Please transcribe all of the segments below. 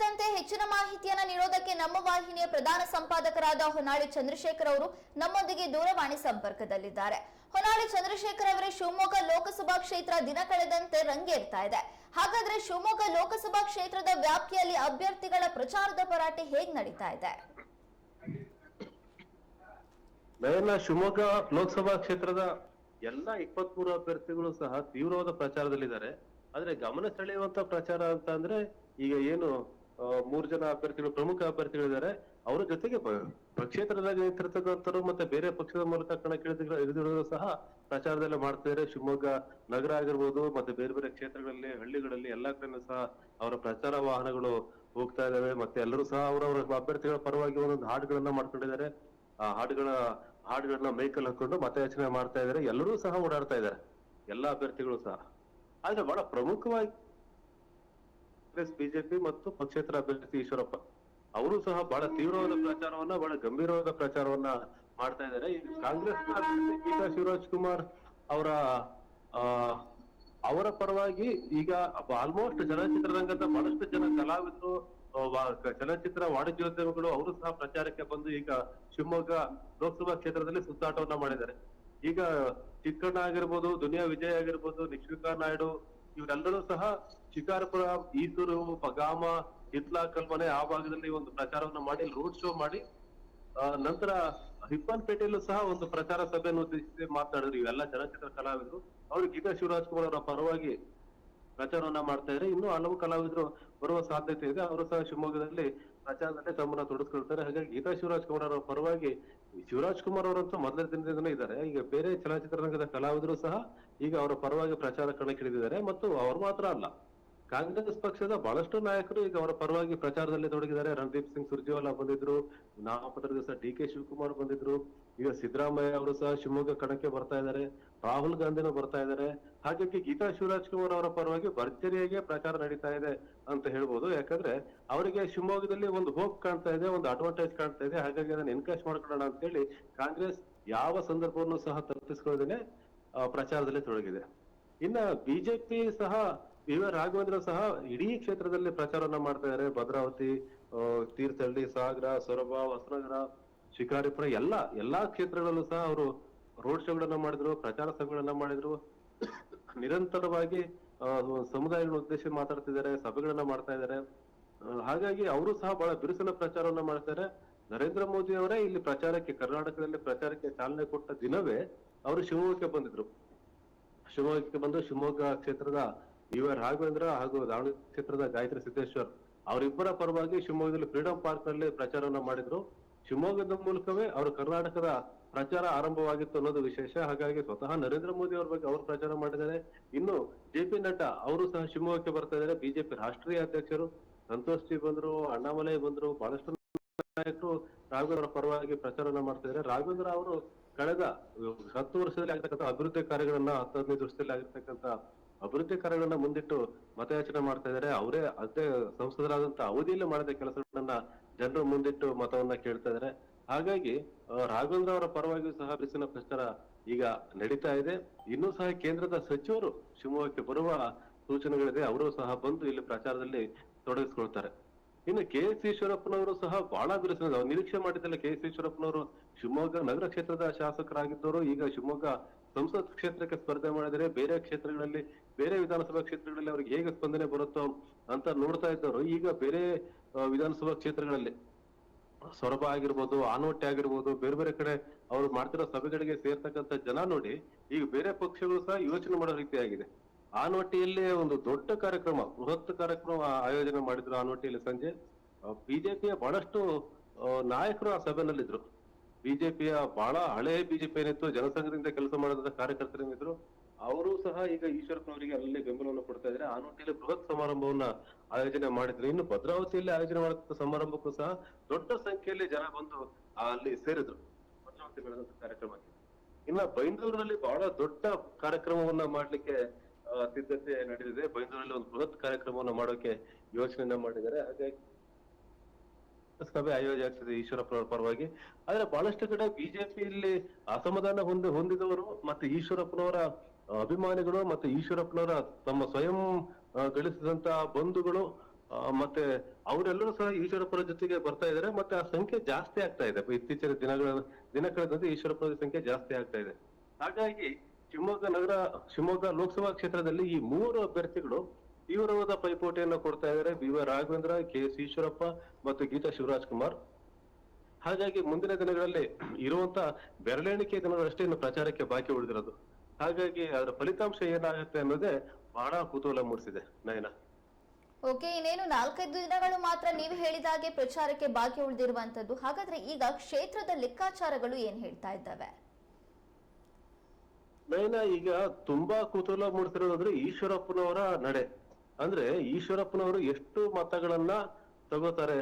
ಕುರಿತಂತೆ ಹೆಚ್ಚಿನ ಮಾಹಿತಿಯನ್ನ ನೀಡೋದಕ್ಕೆ ನಮ್ಮ ವಾಹಿನಿಯ ಪ್ರಧಾನ ಸಂಪಾದಕರಾದ ಹೊನ್ನಾಳಿ ಚಂದ್ರಶೇಖರ್ ಅವರು ನಮ್ಮೊಂದಿಗೆ ದೂರವಾಣಿ ಸಂಪರ್ಕದಲ್ಲಿದ್ದಾರೆ. ಹೊನ್ನಾಳಿ ಚಂದ್ರಶೇಖರ್ ಅವರೇ ಶಿವಮೊಗ್ಗ ಲೋಕಸಭಾ ಕ್ಷೇತ್ರ ದಿನ ಕಳೆದಂತೆ ರಂಗೇರ್ತಾ ಇದೆ. ಹಾಗಾದ್ರೆ ಶಿವಮೊಗ್ಗ ಲೋಕಸಭಾ ಕ್ಷೇತ್ರದ ವ್ಯಾಪ್ತಿಯಲ್ಲಿ ಅಭ್ಯರ್ಥಿಗಳ ಪ್ರಚಾರದ ಭರಾಟೆ ಹೇಗ್ ನಡೀತಾ ಇದೆ? ಶಿವಮೊಗ್ಗ ಲೋಕಸಭಾ ಕ್ಷೇತ್ರದ ಎಲ್ಲಾ ಇಪ್ಪತ್ಮೂರು ಅಭ್ಯರ್ಥಿಗಳು ಸಹ ತೀವ್ರವಾದ ಪ್ರಚಾರದಲ್ಲಿದ್ದಾರೆ. ಆದ್ರೆ ಗಮನ ಸೆಳೆಯುವಂತ ಪ್ರಚಾರ ಅಂತ ಅಂದ್ರೆ ಈಗ ಏನು ಮೂರು ಜನ ಅಭ್ಯರ್ಥಿಗಳು, ಪ್ರಮುಖ ಅಭ್ಯರ್ಥಿಗಳಿದ್ದಾರೆ ಅವರ ಜೊತೆಗೆ ಪಕ್ಷೇತರರಾಗಿ ನಿಂತಿರ್ತಕ್ಕಂಥವ್ರು ಮತ್ತೆ ಬೇರೆ ಪಕ್ಷದ ಮೂಲಕ ಕಣಕ್ಕಿಳಿದ ಇಳಿದಿರೋರು ಸಹ ಪ್ರಚಾರದಲ್ಲಿ ಮಾಡ್ತಿದ್ದಾರೆ ಶಿವಮೊಗ್ಗ ನಗರ ಆಗಿರ್ಬೋದು, ಮತ್ತೆ ಬೇರೆ ಬೇರೆ ಕ್ಷೇತ್ರಗಳಲ್ಲಿ, ಹಳ್ಳಿಗಳಲ್ಲಿ ಎಲ್ಲಾ ಕಡೆನೂ ಸಹ ಅವರ ಪ್ರಚಾರ ವಾಹನಗಳು ಹೋಗ್ತಾ ಇದಾವೆ ಮತ್ತೆ ಎಲ್ಲರೂ ಸಹ ಅವರವರ ಅಭ್ಯರ್ಥಿಗಳ ಪರವಾಗಿ ಒಂದೊಂದು ಹಾಡುಗಳನ್ನ ಮಾಡ್ಕೊಂಡಿದ್ದಾರೆ. ಆ ಹಾಡುಗಳ, ಹಾಡುಗಳನ್ನ ಮೈಕಲ್ ಹಾಕೊಂಡು ಮತಯಾಚನೆ ಮಾಡ್ತಾ ಇದ್ದಾರೆ. ಎಲ್ಲರೂ ಸಹ ಓಡಾಡ್ತಾ ಇದ್ದಾರೆ. ಎಲ್ಲಾ ಅಭ್ಯರ್ಥಿಗಳು ಸಹ. ಆದ್ರೆ ಬಹಳ ಪ್ರಮುಖವಾಗಿ ಕಾಂಗ್ರೆಸ್, ಬಿಜೆಪಿ ಮತ್ತು ಪಕ್ಷೇತರ ಅಭ್ಯರ್ಥಿ ಈಶ್ವರಪ್ಪ. ಅವರು ಸಹ ಬಹಳ ತೀವ್ರವಾದ ಪ್ರಚಾರವನ್ನ, ಬಹಳ ಗಂಭೀರವಾದ ಪ್ರಚಾರವನ್ನ ಮಾಡ್ತಾ ಇದ್ದಾರೆ. ಕಾಂಗ್ರೆಸ್ ಶಿವರಾಜ್ ಕುಮಾರ್ ಅವರ ಅವರ ಪರವಾಗಿ ಈಗ ಆಲ್ಮೋಸ್ಟ್ ಚಲನಚಿತ್ರರಂಗದ ಬಹಳಷ್ಟು ಜನ ಕಲಾವಿದರು ಚಲನಚಿತ್ರ ವಾಣಿಜ್ಯೋದ್ಯಮಿಗಳು, ಅವರು ಸಹ ಪ್ರಚಾರಕ್ಕೆ ಬಂದು ಈಗ ಶಿವಮೊಗ್ಗ ಲೋಕಸಭಾ ಕ್ಷೇತ್ರದಲ್ಲಿ ಸುತ್ತಾಟವನ್ನ ಮಾಡಿದ್ದಾರೆ. ಈಗ ಚಿಕ್ಕಣ್ಣ ಆಗಿರ್ಬೋದು, ದುನಿಯಾ ವಿಜಯ್ ಆಗಿರ್ಬೋದು, ನಿಶ್ವಿಕಾ ನಾಯ್ಡು ಇವರೆಲ್ಲರೂ ಸಹ ಶಿಕಾರಪುರ, ಈಸೂರು ಪಗಾಮ ಹಿತ್ಲಾ ಕಲ್ಪನೆ ಆ ಭಾಗದಲ್ಲಿ ಒಂದು ಪ್ರಚಾರವನ್ನ ಮಾಡಿ ರೋಡ್ ಶೋ ಮಾಡಿ ನಂತರ ಹಿಪ್ಪನ್ಪೇಟೆಯಲ್ಲೂ ಸಹ ಒಂದು ಪ್ರಚಾರ ಸಭೆಯನ್ನು ಉದ್ದೇಶಿಸಿ ಮಾತನಾಡಿದ್ರು ಇವೆಲ್ಲ ಚಲನಚಿತ್ರ ಕಲಾವಿದರು. ಅವರು ಗೀತಾ ಶಿವರಾಜ್ ಕುಮಾರ್ ಅವರ ಪರವಾಗಿ ಪ್ರಚಾರವನ್ನ ಮಾಡ್ತಾ ಇದ್ರೆ ಇನ್ನು ಹಲವು ಕಲಾವಿದರು ಬರುವ ಸಾಧ್ಯತೆ ಇದೆ. ಅವರು ಸಹ ಶಿವಮೊಗ್ಗದಲ್ಲಿ ಪ್ರಚಾರದಲ್ಲಿ ತಮ್ಮನ್ನ ತೊಡಗಿಸ್ಕೊಳ್ತಾರೆ ಹಾಗಾಗಿ ಗೀತಾ ಶಿವರಾಜ್ ಕುಮಾರ್ ಅವರ ಪರವಾಗಿ ಶಿವರಾಜ್ ಕುಮಾರ್ ಅವರಂತೂ ಮೊದಲ ದಿನದಿಂದನೇ ಇದ್ದಾರೆ. ಈಗ ಬೇರೆ ಚಲನಚಿತ್ರರಂಗದ ಕಲಾವಿದರು ಸಹ ಈಗ ಅವರ ಪರವಾಗಿ ಪ್ರಚಾರ ಕಣಕ್ಕಿಳಿದಿದ್ದಾರೆ ಮತ್ತು ಅವರು ಮಾತ್ರ ಅಲ್ಲ. ಕಾಂಗ್ರೆಸ್ ಪಕ್ಷದ ಬಹಳಷ್ಟು ನಾಯಕರು ಈಗ ಅವರ ಪರವಾಗಿ ಪ್ರಚಾರದಲ್ಲಿ ತೊಡಗಿದ್ದಾರೆ. ರಣದೀಪ್ ಸಿಂಗ್ ಸುರ್ಜೇವಾಲಾ ಬಂದಿದ್ರು, ನಾಮಪತ್ರ ದಿವಸ ಡಿ ಕೆ ಶಿವಕುಮಾರ್ ಬಂದಿದ್ರು, ಈಗ ಸಿದ್ದರಾಮಯ್ಯ ಅವರು ಸಹ ಶಿವಮೊಗ್ಗ ಕಣಕ್ಕೆ ಬರ್ತಾ ಇದ್ದಾರೆ. ರಾಹುಲ್ ಗಾಂಧಿನೂ ಬರ್ತಾ ಇದ್ದಾರೆ. ಹಾಗಾಗಿ ಗೀತಾ ಶಿವರಾಜ್ ಕುಮಾರ್ ಅವರ ಪರವಾಗಿ ಭರ್ಜರಿಯಾಗಿ ಪ್ರಚಾರ ನಡೀತಾ ಇದೆ ಅಂತ ಹೇಳ್ಬೋದು. ಯಾಕಂದ್ರೆ ಅವರಿಗೆ ಶಿವಮೊಗ್ಗದಲ್ಲಿ ಒಂದು ಹೋಪ್ ಕಾಣ್ತಾ ಇದೆ, ಒಂದು ಅಡ್ವಾಂಟೇಜ್ ಕಾಣ್ತಾ ಇದೆ. ಹಾಗಾಗಿ ಅದನ್ನ ಎನ್ಕರೇಜ್ ಮಾಡ್ಕೊಳ್ಳೋಣ ಅಂತ ಹೇಳಿ ಕಾಂಗ್ರೆಸ್ ಯಾವ ಸಂದರ್ಭವನ್ನು ಸಹ ತಪ್ಪಿಸ್ಕೊಳ್ಳದೇನೆ ಪ್ರಚಾರದಲ್ಲಿ ತೊಡಗಿದೆ. ಇನ್ನ ಬಿಜೆಪಿ ಸಹ ವಿ ರಾಘವೇಂದ್ರ ಸಹ ಇಡೀ ಕ್ಷೇತ್ರದಲ್ಲಿ ಪ್ರಚಾರವನ್ನ ಮಾಡ್ತಾ ಇದ್ದಾರೆ ಭದ್ರಾವತಿ ತೀರ್ಥಹಳ್ಳಿ, ಸಾಗರ, ಸೊರಬ, ಹೊಸನಗರ, ಶಿಕಾರಿಪುರ, ಎಲ್ಲ, ಎಲ್ಲಾ ಕ್ಷೇತ್ರಗಳಲ್ಲೂ ಸಹ ಅವರು ರೋಡ್ ಶೋಗಳನ್ನ ಮಾಡಿದ್ರು, ಪ್ರಚಾರ ಸಭೆಗಳನ್ನ ಮಾಡಿದ್ರು. ನಿರಂತರವಾಗಿ ಸಮುದಾಯಗಳ ಉದ್ದೇಶ ಮಾತಾಡ್ತಿದ್ದಾರೆ, ಸಭೆಗಳನ್ನ ಮಾಡ್ತಾ ಇದ್ದಾರೆ. ಹಾಗಾಗಿ ಅವರು ಸಹ ಬಹಳ ಬಿರುಸಿನ ಪ್ರಚಾರವನ್ನ ಮಾಡ್ತಾರೆ. ನರೇಂದ್ರ ಮೋದಿ ಅವರೇ ಇಲ್ಲಿ ಪ್ರಚಾರಕ್ಕೆ, ಕರ್ನಾಟಕದಲ್ಲಿ ಪ್ರಚಾರಕ್ಕೆ ಚಾಲನೆ ಕೊಟ್ಟ ದಿನವೇ ಅವರು ಶಿವಮೊಗ್ಗಕ್ಕೆ ಬಂದಿದ್ರು. ಶಿವಮೊಗ್ಗಕ್ಕೆ ಬಂದು ಶಿವಮೊಗ್ಗ ಕ್ಷೇತ್ರದ ಯು ಆರ್ ರಾಘವೇಂದ್ರ ಹಾಗೂ ದಾವಣಗೆರೆ ಕ್ಷೇತ್ರದ ಗಾಯತ್ರಿ ಸಿದ್ದೇಶ್ವರ್ ಅವರಿಬ್ಬರ ಪರವಾಗಿ ಶಿವಮೊಗ್ಗದಲ್ಲಿ ಫ್ರೀಡಂ ಪಾರ್ಕ್ನಲ್ಲಿ ಪ್ರಚಾರವನ್ನ ಮಾಡಿದ್ರು. ಶಿವಮೊಗ್ಗದ ಮೂಲಕವೇ ಅವರು ಕರ್ನಾಟಕದ ಪ್ರಚಾರ ಆರಂಭವಾಗಿತ್ತು ಅನ್ನೋದು ವಿಶೇಷ. ಹಾಗಾಗಿ ಸ್ವತಃ ನರೇಂದ್ರ ಮೋದಿ ಅವ್ರ ಬಗ್ಗೆ ಅವರು ಪ್ರಚಾರ ಮಾಡಿದ್ದಾರೆ. ಇನ್ನು ಜೆ ಪಿ ನಡ್ಡಾ ಅವರು ಸಹ ಶಿವಮೊಗ್ಗಕ್ಕೆ ಬರ್ತಾ ಇದ್ದಾರೆ. ಬಿಜೆಪಿ ರಾಷ್ಟ್ರೀಯ ಅಧ್ಯಕ್ಷರು ಸಂತೋಷ್ ಜಿ ಬಂದ್ರು, ಅಣ್ಣಾಮಲೈ ಬಂದ್ರು, ಬಹಳಷ್ಟು ನಾಯಕರು ರಾಘವೇಂದ್ರ ಪರವಾಗಿ ಪ್ರಚಾರನ ಮಾಡ್ತಾ ಇದ್ದಾರೆ. ರಾಘವೇಂದ್ರ ಅವರು ಕಳೆದ ಹತ್ತು ವರ್ಷದಲ್ಲಿ ಆಗಿರ್ತಕ್ಕಂಥ ಅಭಿವೃದ್ಧಿ ಕಾರ್ಯಗಳನ್ನ ಹತ್ತದೈದು ವರ್ಷದಲ್ಲಿ ಆಗಿರ್ತಕ್ಕಂಥ ಅಭಿವೃದ್ಧಿ ಕಾರ್ಯಗಳನ್ನ ಮುಂದಿಟ್ಟು ಮತಯಾಚನೆ ಮಾಡ್ತಾ ಇದ್ದಾರೆ. ಅವರೇ ಅದೇ ಸಂಸದರಾದಂತ ಅವಧಿಯಲ್ಲಿ ಮಾಡಿದ ಕೆಲಸಗಳನ್ನ ಜನರು ಮುಂದಿಟ್ಟು ಮತವನ್ನ ಕೇಳ್ತಾ ಇದಾರೆ. ಹಾಗಾಗಿ ರಾಘವೇಂದ್ರ ಅವರ ಪರವಾಗಿಯೂ ಸಹ ಬಿಸಿನ ಪ್ರಚಾರ ಈಗ ನಡೀತಾ ಇದೆ. ಇನ್ನೂ ಸಹ ಕೇಂದ್ರದ ಸಚಿವರು ಶಿವಮೊಗ್ಗಕ್ಕೆ ಬರುವ ಸೂಚನೆಗಳಿದೆ. ಅವರು ಸಹ ಬಂದು ಇಲ್ಲಿ ಪ್ರಚಾರದಲ್ಲಿ ತೊಡಗಿಸ್ಕೊಳ್ತಾರೆ. ಇನ್ನು ಕೆ ಎಸ್ ಈಶ್ವರಪ್ಪನವರು ಸಹ ಬಹಳ ಬಿರುಸಿನ ನಿರೀಕ್ಷೆ ಮಾಡಿದ್ದಲ್ಲ, ಕೆ ಎಸ್ ಈಶ್ವರಪ್ಪನವರು ಶಿವಮೊಗ್ಗ ನಗರ ಕ್ಷೇತ್ರದ ಶಾಸಕರಾಗಿದ್ದವರು. ಈಗ ಶಿವಮೊಗ್ಗ ಸಂಸತ್ ಕ್ಷೇತ್ರಕ್ಕೆ ಸ್ಪರ್ಧೆ ಮಾಡಿದರೆ ಬೇರೆ ಕ್ಷೇತ್ರಗಳಲ್ಲಿ, ಬೇರೆ ವಿಧಾನಸಭಾ ಕ್ಷೇತ್ರಗಳಲ್ಲಿ ಅವ್ರಿಗೆ ಹೇಗೆ ಸ್ಪಂದನೆ ಬರುತ್ತೋ ಅಂತ ನೋಡ್ತಾ ಇದ್ದವರು. ಈಗ ಬೇರೆ ವಿಧಾನಸಭಾ ಕ್ಷೇತ್ರಗಳಲ್ಲಿ ಸೊರಬ ಆಗಿರ್ಬೋದು ಆನವಟ್ಟೆ ಆಗಿರ್ಬೋದು, ಬೇರೆ ಬೇರೆ ಕಡೆ ಅವರು ಮಾಡ್ತಿರೋ ಸಭೆಗಳಿಗೆ ಸೇರ್ತಕ್ಕಂಥ ಜನ ನೋಡಿ ಈಗ ಬೇರೆ ಪಕ್ಷಗಳು ಸಹ ಯೋಚನೆ ಮಾಡೋ ರೀತಿಯಾಗಿದೆ ಆನವಟ್ಟಿಯಲ್ಲಿ ಒಂದು ದೊಡ್ಡ ಕಾರ್ಯಕ್ರಮ, ಬೃಹತ್ ಕಾರ್ಯಕ್ರಮ ಆಯೋಜನೆ ಮಾಡಿದ್ರು ಆನವಟ್ಟಿಯಲ್ಲಿ ಸಂಜೆ. ಬಿಜೆಪಿಯ ಬಹಳಷ್ಟು ನಾಯಕರು ಆ ಸಭೆನಲ್ಲಿದ್ರು ಬಿಜೆಪಿಯ ಬಹಳ ಹಳೆ ಬಿಜೆಪಿ ಏನಿತ್ತು ಜನಸಂಘದಿಂದ ಕೆಲಸ ಮಾಡಿದ ಕಾರ್ಯಕರ್ತರೇನಿದ್ರು ಅವರು ಸಹ ಈಗ ಈಶ್ವರಪ್ಪನವರಿಗೆ ಅಲ್ಲಿ ಬೆಂಬಲವನ್ನು ಕೊಡ್ತಾ ಇದ್ದಾರೆ. ಆನವಟ್ಟಿಯಲ್ಲಿ ಬೃಹತ್ ಸಮಾರಂಭವನ್ನ ಆಯೋಜನೆ ಮಾಡಿದ್ರು. ಇನ್ನು ಭದ್ರಾವತಿಯಲ್ಲಿ ಆಯೋಜನೆ ಮಾಡಿದ ಸಮಾರಂಭಕ್ಕೂ ಸಹ ದೊಡ್ಡ ಸಂಖ್ಯೆಯಲ್ಲಿ ಜನ ಬಂದು ಅಲ್ಲಿ ಸೇರಿದ್ರು. ಭದ್ರಾವತಿ ಬೆಳೆದಂತ ಕಾರ್ಯಕ್ರಮಕ್ಕೆ ಇನ್ನ ಬೈಂದೂರಿನಲ್ಲಿ ಬಹಳ ದೊಡ್ಡ ಕಾರ್ಯಕ್ರಮವನ್ನ ಮಾಡ್ಲಿಕ್ಕೆ ಆ, ಸಿದ್ಧತೆ ನಡೆದಿದೆ. ಬೈಂದೂರಲ್ಲಿ ಒಂದು ಬೃಹತ್ ಕಾರ್ಯಕ್ರಮವನ್ನ ಮಾಡೋಕೆ ಯೋಚನೆಯನ್ನ ಮಾಡಿದ್ದಾರೆ. ಹಾಗಾಗಿ ಸಭೆ ಆಯೋಜನೆ ಆಗ್ತದೆ ಈಶ್ವರಪ್ಪನವರ ಪರವಾಗಿ. ಆದ್ರೆ ಬಹಳಷ್ಟು ಕಡೆ ಬಿಜೆಪಿಯಲ್ಲಿ ಅಸಮಾಧಾನ ಹೊಂದಿ ಹೊಂದಿದವರು ಮತ್ತೆ ಈಶ್ವರಪ್ಪನವರ ಅಭಿಮಾನಿಗಳು ಮತ್ತೆ ಈಶ್ವರಪ್ಪನವರ ತಮ್ಮ ಸ್ವಯಂ ಗಳಿಸಿದಂತ ಬಂಧುಗಳು ಮತ್ತೆ ಅವರೆಲ್ಲರೂ ಸಹ ಈಶ್ವರಪ್ಪನ ಜೊತೆಗೆ ಬರ್ತಾ ಇದ್ದಾರೆ. ಮತ್ತೆ ಆ ಸಂಖ್ಯೆ ಜಾಸ್ತಿ ಆಗ್ತಾ ಇದೆ. ಇತ್ತೀಚಿನ ದಿನಗಳ ದಿನ ಕಳೆದಂತೆ ಈಶ್ವರಪ್ಪನ ಸಂಖ್ಯೆ ಜಾಸ್ತಿ ಆಗ್ತಾ ಇದೆ. ಹಾಗಾಗಿ ಶಿವಮೊಗ್ಗ ನಗರ, ಶಿವಮೊಗ್ಗ ಲೋಕಸಭಾ ಕ್ಷೇತ್ರದಲ್ಲಿ ಈ ಮೂರು ಅಭ್ಯರ್ಥಿಗಳು ತೀವ್ರವಾದ ಪೈಪೋಟಿಯನ್ನು ಕೊಡ್ತಾ ಇದ್ದಾರೆ. B Y Raghavendra, K S Eshwarappa ಮತ್ತು ಗೀತಾ ಶಿವರಾಜ್ ಕುಮಾರ್. ಹಾಗಾಗಿ ಮುಂದಿನ ದಿನಗಳಲ್ಲಿ ಇರುವಂತ ಬೆರಳೆಣಿಕೆ ದಿನಗಳಷ್ಟೇ ಇನ್ನು ಪ್ರಚಾರಕ್ಕೆ ಬಾಕಿ ಉಳಿದಿರೋದು. ಹಾಗಾಗಿ ಅದರ ಫಲಿತಾಂಶ ಏನಾಗುತ್ತೆ ಅನ್ನೋದೇ ಬಹಳ ಕುತೂಹಲ ಮೂಡಿಸಿದೆ ನಯನ. ಓಕೆ ಇನ್ನೇನು ನಾಲ್ಕೈದು ದಿನಗಳು ಮಾತ್ರ ನೀವು ಹೇಳಿದ ಹಾಗೆ ಪ್ರಚಾರಕ್ಕೆ ಬಾಕಿ ಉಳಿದಿರುವಂತದ್ದು ಹಾಗಾದ್ರೆ ಈಗ ಕ್ಷೇತ್ರದ ಲೆಕ್ಕಾಚಾರಗಳು ಏನ್ ಹೇಳ್ತಾ ಇದ್ದಾವೆ? ನಯನ ಈಗ ತುಂಬಾ ಕುತೂಹಲ ಮೂಡಿಸಿರೋದಂದ್ರೆ ಈಶ್ವರಪ್ಪನವರ ನಡೆ. ಅಂದ್ರೆ ಈಶ್ವರಪ್ಪನವರು ಎಷ್ಟು ಮತಗಳನ್ನ ತಗೋತಾರೆ?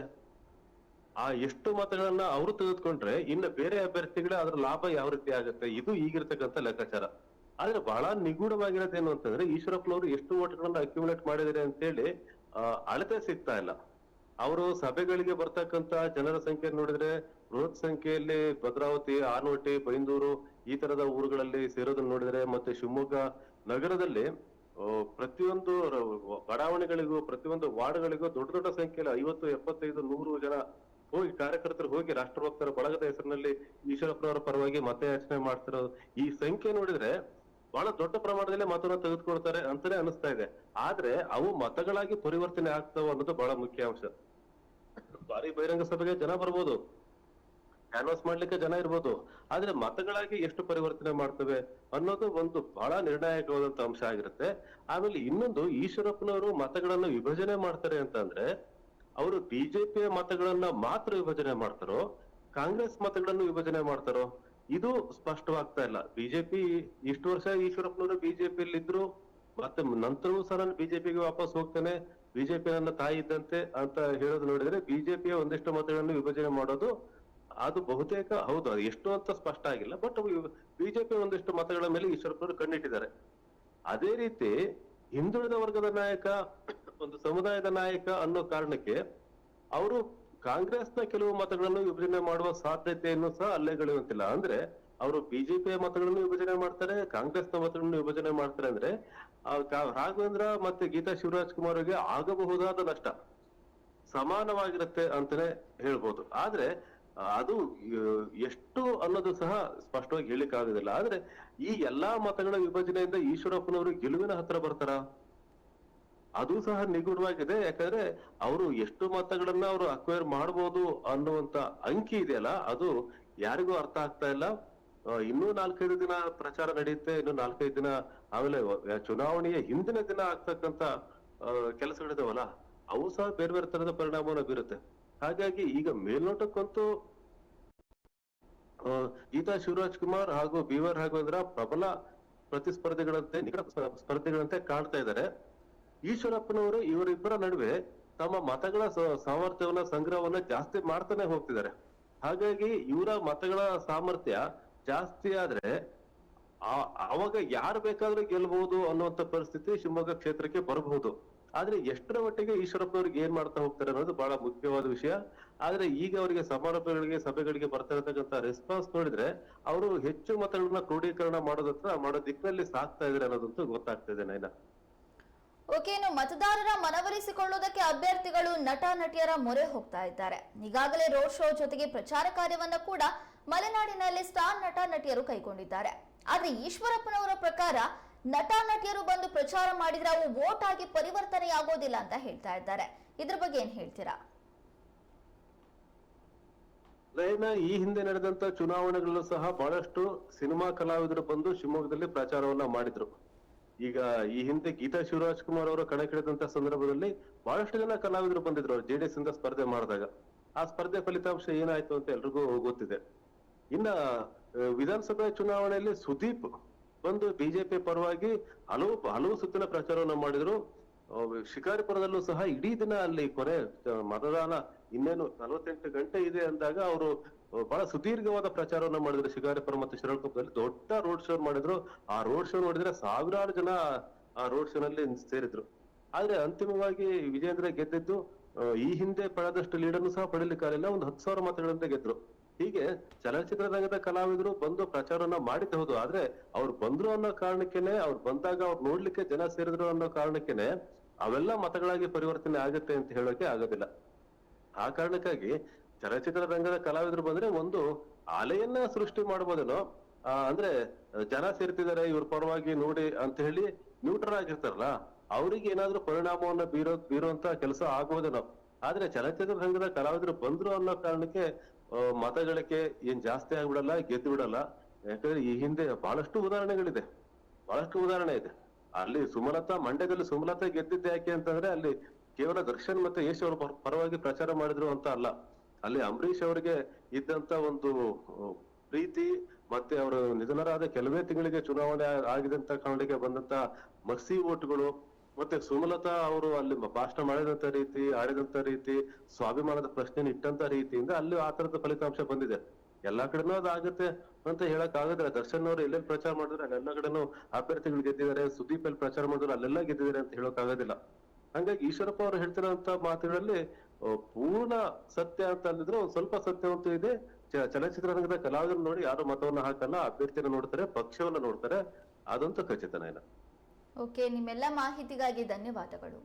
ಆ ಎಷ್ಟು ಮತಗಳನ್ನ ಅವರು ತೆಗೆದುಕೊಂಡ್ರೆ ಇನ್ನು ಬೇರೆ ಅಭ್ಯರ್ಥಿಗಳೇ ಅದರ ಲಾಭ ಯಾವ ರೀತಿ ಆಗುತ್ತೆ? ಇದು ಈಗಿರ್ತಕ್ಕಂಥ ಲೆಕ್ಕಾಚಾರ. ಆದ್ರೆ ಬಹಳ ನಿಗೂಢವಾಗಿರೋದೇನು ಅಂತಂದ್ರೆ ಈಶ್ವರಪ್ಪನವರು ಎಷ್ಟು ಓಟ್ಗಳನ್ನ ಅಕ್ಯುಮುಲೇಟ್ ಮಾಡಿದ್ದಾರೆ ಅಂತ ಹೇಳಿ ಅಳತೆ ಸಿಗ್ತಾ ಇಲ್ಲ. ಅವರು ಸಭೆಗಳಿಗೆ ಬರ್ತಕ್ಕಂತ ಜನರ ಸಂಖ್ಯೆ ನೋಡಿದ್ರೆ ಬೃಹತ್ ಸಂಖ್ಯೆಯಲ್ಲಿ ಭದ್ರಾವತಿ, ಆನೋಟಿ, ಬೈಂದೂರು ಈ ತರದ ಊರುಗಳಲ್ಲಿ ಸೇರೋದನ್ನ ನೋಡಿದ್ರೆ ಮತ್ತೆ ಶಿವಮೊಗ್ಗ ನಗರದಲ್ಲಿ ಪ್ರತಿಯೊಂದು ಬಡಾವಣೆಗಳಿಗೂ, ಪ್ರತಿಯೊಂದು ವಾರ್ಡ್ಗಳಿಗೂ ದೊಡ್ಡ ದೊಡ್ಡ ಸಂಖ್ಯೆಯಲ್ಲಿ ಐವತ್ತು, ಎಪ್ಪತ್ತೈದು, ನೂರು ಜನ ಹೋಗಿ ಕಾರ್ಯಕರ್ತರು ಹೋಗಿ ರಾಷ್ಟ್ರಭಕ್ತರ ಬಳಗದ ಹೆಸರಿನಲ್ಲಿ ಈಶ್ವರಪ್ಪನವರ ಪರವಾಗಿ ಮತಯಾಚನೆ ಮಾಡ್ತಿರೋದು. ಈ ಸಂಖ್ಯೆ ನೋಡಿದ್ರೆ ಬಹಳ ದೊಡ್ಡ ಪ್ರಮಾಣದಲ್ಲಿ ಮತವನ್ನ ತೆಗೆದುಕೊಳ್ತಾರೆ ಅಂತಾನೆ ಅನಿಸ್ತಾ ಇದೆ. ಆದ್ರೆ ಅವು ಮತಗಳಾಗಿ ಪರಿವರ್ತನೆ ಆಗ್ತಾವ ಅನ್ನೋದು ಬಹಳ ಮುಖ್ಯ ಅಂಶ. ಭಾರಿ ಬಹಿರಂಗ ಸಭೆಗೆ ಜನ ಬರ್ಬೋದು. ಕ್ಯಾನ್ವಾಸ್ ಮಾಡ್ಲಿಕ್ಕೆ ಜನ ಇರ್ಬೋದು. ಆದ್ರೆ ಮತಗಳಾಗಿ ಎಷ್ಟು ಪರಿವರ್ತನೆ ಮಾಡ್ತವೆ ಅನ್ನೋದು ಒಂದು ಬಹಳ ನಿರ್ಣಾಯಕವಾದಂತ ಅಂಶ ಆಗಿರುತ್ತೆ. ಆಮೇಲೆ ಇನ್ನೊಂದು ಈಶ್ವರಪ್ಪನವರು ಮತಗಳನ್ನ ವಿಭಜನೆ ಮಾಡ್ತಾರೆ ಅಂತಂದ್ರೆ, ಅವರು ಬಿಜೆಪಿಯ ಮತಗಳನ್ನ ಮಾತ್ರ ವಿಭಜನೆ ಮಾಡ್ತಾರೋ, ಕಾಂಗ್ರೆಸ್ ಮತಗಳನ್ನು ವಿಭಜನೆ ಮಾಡ್ತಾರೋ ಇದು ಸ್ಪಷ್ಟವಾಗ್ತಾ ಇಲ್ಲ. ಬಿಜೆಪಿ ಇಷ್ಟು ವರ್ಷ ಈಶ್ವರಪ್ಪನವರು ಬಿಜೆಪಿಯಲ್ಲಿ ಇದ್ರು ಮತ್ತೆ ನಂತರವೂ ಸಹ ನಾನು ಬಿಜೆಪಿಗೆ ವಾಪಸ್ ಹೋಗ್ತೇನೆ. ಬಿಜೆಪಿ ನನ್ನ ತಾಯಿ ಇದ್ದಂತೆ ಅಂತ ಹೇಳೋದು ನೋಡಿದ್ರೆ ಬಿಜೆಪಿಯ ಒಂದಿಷ್ಟು ಮತಗಳನ್ನು ವಿಭಜನೆ ಮಾಡೋದು ಅದು ಬಹುತೇಕ ಹೌದು, ಅದು ಎಷ್ಟು ಅಂತ ಸ್ಪಷ್ಟ ಆಗಿಲ್ಲ, ಬಟ್ ಬಿಜೆಪಿ ಒಂದಿಷ್ಟು ಮತಗಳ ಮೇಲೆ ಈಶ್ವರಪ್ಪನವರು ಕಣ್ಣಿಟ್ಟಿದ್ದಾರೆ. ಅದೇ ರೀತಿ ಹಿಂದುಳಿದ ವರ್ಗದ ನಾಯಕ, ಒಂದು ಸಮುದಾಯದ ನಾಯಕ ಅನ್ನೋ ಕಾರಣಕ್ಕೆ ಅವರು ಕಾಂಗ್ರೆಸ್ನ ಕೆಲವು ಮತಗಳನ್ನು ವಿಭಜನೆ ಮಾಡುವ ಸಾಧ್ಯತೆಯನ್ನು ಸಹ ಅಲ್ಲೆಗಳಿವಂತಿಲ್ಲ ಅಂದ್ರೆ ಅವರು ಬಿಜೆಪಿಯ ಮತಗಳನ್ನು ವಿಭಜನೆ ಮಾಡ್ತಾರೆ, ಕಾಂಗ್ರೆಸ್ನ ಮತಗಳನ್ನು ವಿಭಜನೆ ಮಾಡ್ತಾರೆ ಅಂದ್ರೆ ರಾಘವೇಂದ್ರ ಮತ್ತೆ ಗೀತಾ ಶಿವರಾಜ್ ಕುಮಾರ್ ಅವರಿಗೆ ಆಗಬಹುದಾದ ನಷ್ಟ ಸಮಾನವಾಗಿರುತ್ತೆ ಅಂತಾನೆ ಹೇಳ್ಬೋದು. ಆದ್ರೆ, ಅದು ಎಷ್ಟು ಅನ್ನೋದು ಸಹ ಸ್ಪಷ್ಟವಾಗಿ ಹೇಳಿಕ್ ಆಗುದಿಲ್ಲ ಆದ್ರೆ, ಈ ಎಲ್ಲಾ ಮತಗಳ ವಿಭಜನೆಯಿಂದ ಈಶ್ವರಪ್ಪನವರು ಗೆಲುವಿನ ಹತ್ರ ಬರ್ತಾರ? ಅದು ಸಹ ನಿಗೂಢವಾಗಿದೆ. ಯಾಕಂದ್ರೆ ಅವರು ಎಷ್ಟು ಮತಗಳನ್ನ ಅವರು ಅಕ್ವೈರ್ ಮಾಡಬಹುದು ಅನ್ನುವಂತ ಅಂಕಿ ಇದೆಯಲ್ಲ, ಅದು ಯಾರಿಗೂ ಅರ್ಥ ಆಗ್ತಾ ಇಲ್ಲ. ಇನ್ನೂ ನಾಲ್ಕೈದು ದಿನ ಪ್ರಚಾರ ನಡೆಯುತ್ತೆ, ಇನ್ನು ನಾಲ್ಕೈದು ದಿನ ಆಮೇಲೆ ಚುನಾವಣೆಯ ಹಿಂದಿನ ದಿನ ಆಗ್ತಕ್ಕಂತ ಕೆಲಸಗಳಿದಾವಲ್ಲ, ಅವು ಸಹ ಬೇರೆ ಬೇರೆ ತರದ ಪರಿಣಾಮವನ್ನು ಬೀರುತ್ತೆ. ಹಾಗಾಗಿ ಈಗ ಮೇಲ್ನೋಟಕ್ಕಂತೂ ಗೀತಾ ಶಿವರಾಜ್ ಕುಮಾರ್ ಹಾಗೂ ಬಿ ಆರ್ ರಾಘವೇಂದ್ರ ಪ್ರಬಲ ಪ್ರತಿಸ್ಪರ್ಧಿಗಳಂತೆ, ನಿಕಟ ಸ್ಪರ್ಧಿಗಳಂತೆ ಕಾಣ್ತಾ ಇದ್ದಾರೆ. ಈಶ್ವರಪ್ಪನವರು ಇವರಿಬ್ಬರ ನಡುವೆ ತಮ್ಮ ಮತಗಳ ಸಾಮರ್ಥ್ಯವನ್ನ, ಸಂಗ್ರಹವನ್ನ ಜಾಸ್ತಿ ಮಾಡ್ತಾನೆ ಹೋಗ್ತಿದ್ದಾರೆ. ಹಾಗಾಗಿ ಇವರ ಮತಗಳ ಸಾಮರ್ಥ್ಯ ಜಾಸ್ತಿ ಆದ್ರೆ ಅವಾಗ ಯಾರು ಬೇಕಾದ್ರೂ ಗೆಲ್ಬಹುದು ಅನ್ನುವಂತ ಪರಿಸ್ಥಿತಿ ಶಿವಮೊಗ್ಗ ಕ್ಷೇತ್ರಕ್ಕೆ ಬರಬಹುದು. ಆದ್ರೆ ಎಷ್ಟರ ಮಟ್ಟಿಗೆ ಈಶ್ವರಪ್ಪನವ್ರಿಗೆ ಏನ್ ಮಾಡ್ತಾ ಹೋಗ್ತಾರೆ ಅನ್ನೋದು ಬಹಳ ಮುಖ್ಯವಾದ ವಿಷಯ. ಆದ್ರೆ ಈಗ ಅವರಿಗೆ ಸಮಾರಂಭಗಳಿಗೆ, ಸಭೆಗಳಿಗೆ ಬರ್ತಾ ಇರತಕ್ಕಂತ ರೆಸ್ಪಾನ್ಸ್ ನೋಡಿದ್ರೆ ಅವರು ಹೆಚ್ಚು ಮತಗಳನ್ನ ಕ್ರೋಢೀಕರಣ ಮಾಡೋದತ್ರ, ಮಾಡೋ ದಿಕ್ಕಿನಲ್ಲಿ ಸಾಕ್ತಾ ಇದಾರೆ ಅನ್ನೋದಂತೂ ಗೊತ್ತಾಗ್ತಾ ಇದೆ ನೈನಾ. ಓಕೆ ಇನ್ನು ಮತದಾರರ ಮನವೊಲಿಸಿಕೊಳ್ಳುವುದಕ್ಕೆ ಅಭ್ಯರ್ಥಿಗಳು, ನಟ, ನಟಿಯರ ಮೊರೆ ಹೋಗ್ತಾ ಇದ್ದಾರೆ. ಈಗಾಗಲೇ ರೋಡ್ ಶೋ ಜೊತೆಗೆ ಪ್ರಚಾರ ಕಾರ್ಯವನ್ನ ಕೂಡ ಮಲೆನಾಡಿನಲ್ಲಿ ಸ್ಟಾರ್ ನಟ, ನಟಿಯರು ಕೈಗೊಂಡಿದ್ದಾರೆ. ಆದ್ರೆ ಈಶ್ವರಪ್ಪನವರ ಪ್ರಕಾರ ನಟ, ನಟಿಯರು ಬಂದು ಪ್ರಚಾರ ಮಾಡಿದ್ರೆ ಅವು ವೋಟ್ ಆಗಿ ಪರಿವರ್ತನೆಯಾಗೋದಿಲ್ಲ ಅಂತ ಹೇಳ್ತಾ ಇದ್ದಾರೆ. ಇದ್ರ ಬಗ್ಗೆ ಏನ್ ಹೇಳ್ತೀರಾ? ಈ ಹಿಂದೆ ನಡೆದಂತ ಚುನಾವಣೆಗಳಲ್ಲೂ ಸಹ ಬಹಳಷ್ಟು ಸಿನಿಮಾ ಕಲಾವಿದರು ಬಂದು ಶಿವಮೊಗ್ಗದಲ್ಲಿ ಪ್ರಚಾರವನ್ನ ಮಾಡಿದ್ರು. ಈಗ ಈ ಹಿಂದೆ ಗೀತಾ ಶಿವರಾಜ್ ಕುಮಾರ್ ಅವರು ಕಣಕ್ಕಿಳಿದಂತ ಸಂದರ್ಭದಲ್ಲಿ ಬಹಳಷ್ಟು ಜನ ಕಲಾವಿದರು ಬಂದಿದ್ರು. ಜೆಡಿಎಸ್ ಇಂದ ಸ್ಪರ್ಧೆ ಮಾಡಿದಾಗ. ಆ ಸ್ಪರ್ಧೆ ಫಲಿತಾಂಶ ಏನಾಯ್ತು ಅಂತ ಎಲ್ರಿಗೂ ಗೊತ್ತಿದೆ. ಇನ್ನ ವಿಧಾನಸಭಾ ಚುನಾವಣೆಯಲ್ಲಿ ಸುದೀಪ್ ಬಂದು ಬಿಜೆಪಿ ಪರವಾಗಿ ಹಲವು ಹಲವು ಸುತ್ತಿನ ಪ್ರಚಾರವನ್ನು ಮಾಡಿದ್ರು. ಶಿಕಾರಿಪುರದಲ್ಲೂ ಸಹ ಇಡೀ ದಿನ ಅಲ್ಲಿ ಕೊನೆ ಮತದಾನ ಇನ್ನೇನು ನಲವತ್ತೆಂಟು ಗಂಟೆ ಇದೆ ಅಂದಾಗ ಅವರು ಬಹಳ ಸುದೀರ್ಘವಾದ ಪ್ರಚಾರವನ್ನ ಮಾಡಿದ್ರು. ಶಿಕಾರಿಪುರ ಮತ್ತು ಶಿರಾಳಕೊಪ್ಪದಲ್ಲಿ ದೊಡ್ಡ ರೋಡ್ ಶೋ ಮಾಡಿದ್ರು. ಆ ರೋಡ್ ಶೋ ನೋಡಿದ್ರೆ ಸಾವಿರಾರು ಜನ ಆ ರೋಡ್ ಶೋ ನಲ್ಲಿ ಸೇರಿದ್ರು. ಆದ್ರೆ ಅಂತಿಮವಾಗಿ ವಿಜೇಂದ್ರ ಗೆದ್ದಿದ್ದು ಈ ಹಿಂದೆ ಪಡೆದಷ್ಟು ಲೀಡನ್ನು ಸಹ ಪಡೀಲಿಕ್ಕಾಗಲಿಲ್ಲ ಒಂದು ಹತ್ತು ಸಾವಿರ ಮತಗಳಂತೆ ಗೆದ್ರು. ಹೀಗೆ ಚಲನಚಿತ್ರ ರಂಗದ ಕಲಾವಿದರು ಬಂದು ಪ್ರಚಾರವನ್ನ ಮಾಡಿದ್ದೆ ಹೌದು. ಆದ್ರೆ ಅವ್ರು ಬಂದ್ರು ಅನ್ನೋ ಕಾರಣಕ್ಕೆನೆ, ಅವ್ರು ಬಂದಾಗ ಅವ್ರು ನೋಡ್ಲಿಕ್ಕೆ ಜನ ಸೇರಿದ್ರು ಅನ್ನೋ ಕಾರಣಕ್ಕೆನೆ, ಅವೆಲ್ಲ ಮತಗಳಾಗಿ ಪರಿವರ್ತನೆ ಆಗುತ್ತೆ ಅಂತ ಹೇಳೋಕೆ ಆಗೋದಿಲ್ಲ. ಆ ಕಾರಣಕ್ಕಾಗಿ ಚಲನಚಿತ್ರ ರಂಗದ ಕಲಾವಿದರು ಬಂದ್ರೆ ಒಂದು ಅಲೆಯನ್ನ ಸೃಷ್ಟಿ ಮಾಡ್ಬೋದೇನೋ ಅಂದ್ರೆ ಜನ ಸೇರ್ತಿದ್ದಾರೆ ಇವ್ರ ಪರವಾಗಿ ನೋಡಿ ಅಂತ ಹೇಳಿ ನ್ಯೂಟ್ರಲ್ ಆಗಿರ್ತಾರಲ್ಲ, ಅವ್ರಿಗೆ ಏನಾದ್ರೂ ಪರಿಣಾಮವನ್ನ ಬೀರೋ ಬೀರುವಂತ ಕೆಲಸ ಆಗ್ಬೋದೇನೋ. ಆದ್ರೆ ಚಲನಚಿತ್ರ ರಂಗದ ಕಲಾವಿದರು ಬಂದ್ರು ಅನ್ನೋ ಕಾರಣಕ್ಕೆ ಮತಗಳಿಕೆ ಏನ್ ಜಾಸ್ತಿ ಆಗ್ಬಿಡಲ್ಲ, ಗೆದ್ದು ಬಿಡಲ್ಲ. ಯಾಕಂದ್ರೆ ಈ ಹಿಂದೆ ಬಹಳಷ್ಟು ಉದಾಹರಣೆಗಳಿದೆ. ಬಹಳಷ್ಟು ಉದಾಹರಣೆ ಇದೆ. ಅಲ್ಲಿ ಸುಮಲತಾ, ಮಂಡ್ಯದಲ್ಲಿ ಸುಮಲತಾ ಗೆದ್ದಿದ್ದೆ ಯಾಕೆ ಅಂತಂದ್ರೆ ಅಲ್ಲಿ ಕೇವಲ ದರ್ಶನ್ ಮತ್ತೆ ಯಶ್ ಅವರು ಪರವಾಗಿ ಪ್ರಚಾರ ಮಾಡಿದ್ರು ಅಂತ ಅಲ್ಲ. ಅಲ್ಲಿ ಅಂಬರೀಷ್ ಅವರಿಗೆ ಇದ್ದಂತ ಒಂದು ಪ್ರೀತಿ ಮತ್ತೆ ಅವರು ನಿಧನರಾದ ಕೆಲವೇ ತಿಂಗಳಿಗೆ ಚುನಾವಣೆ ಆಗಿದೆ ಆಗಿದಂತ ಕಾರಣಕ್ಕೆ ಬಂದಂತ ಮಸಿ ಓಟ್ಗಳು ಮತ್ತೆ ಸುಮಲತಾ ಅವರು ಅಲ್ಲಿ ಭಾಷಣ ಮಾಡಿದಂತ ರೀತಿ, ಆಡಿದಂತ ರೀತಿ, ಸ್ವಾಭಿಮಾನದ ಪ್ರಶ್ನೆ ಇಟ್ಟಂತ ರೀತಿಯಿಂದ ಅಲ್ಲಿ ಆ ತರದ ಫಲಿತಾಂಶ ಬಂದಿದೆ. ಎಲ್ಲಾ ಕಡೆನೂ ಅದಾಗುತ್ತೆ ಅಂತ ಹೇಳಕ್ ಆಗುದಿಲ್ಲ. ದರ್ಶನ್ ಅವರು ಎಲ್ಲೆಲ್ಲಿ ಪ್ರಚಾರ ಮಾಡಿದ್ರೆ ಅಲ್ಲೆಲ್ಲ ಕಡೆನೂ ಅಭ್ಯರ್ಥಿಗಳು ಗೆದ್ದಿದ್ದಾರೆ, ಸುದೀಪ್ ಅಲ್ಲಿ ಪ್ರಚಾರ ಮಾಡಿದ್ರು ಅಲ್ಲೆಲ್ಲ ಗೆದ್ದಿದ್ದಾರೆ ಅಂತ ಹೇಳಕ್ ಆಗೋದಿಲ್ಲ. ಹಂಗಾಗಿ ಈಶ್ವರಪ್ಪ ಅವರು ಹೇಳ್ತಿರೋಂತ ಮಾತುಗಳಲ್ಲಿ ಪೂರ್ಣ ಸತ್ಯ ಅಂತ ಅಂದಿದ್ರು ಒಂದ್ ಸ್ವಲ್ಪ ಸತ್ಯವಂತೂ ಇದೆ. ಚಲನಚಿತ್ರರಂಗದ ಕಲಾವಿದರು ನೋಡಿ ಯಾರು ಮತವನ್ನ ಹಾಕಲ್ಲ, ಅಭ್ಯರ್ಥಿಯನ್ನು ನೋಡ್ತಾರೆ, ಪಕ್ಷವನ್ನ ನೋಡ್ತಾರೆ, ಅದಂತೂ ಖಚಿತನೇ ಇಲ್ಲ. ಓಕೆ, ನಿಮ್ಮೆಲ್ಲ ಮಾಹಿತಿಗಾಗಿ ಧನ್ಯವಾದಗಳು.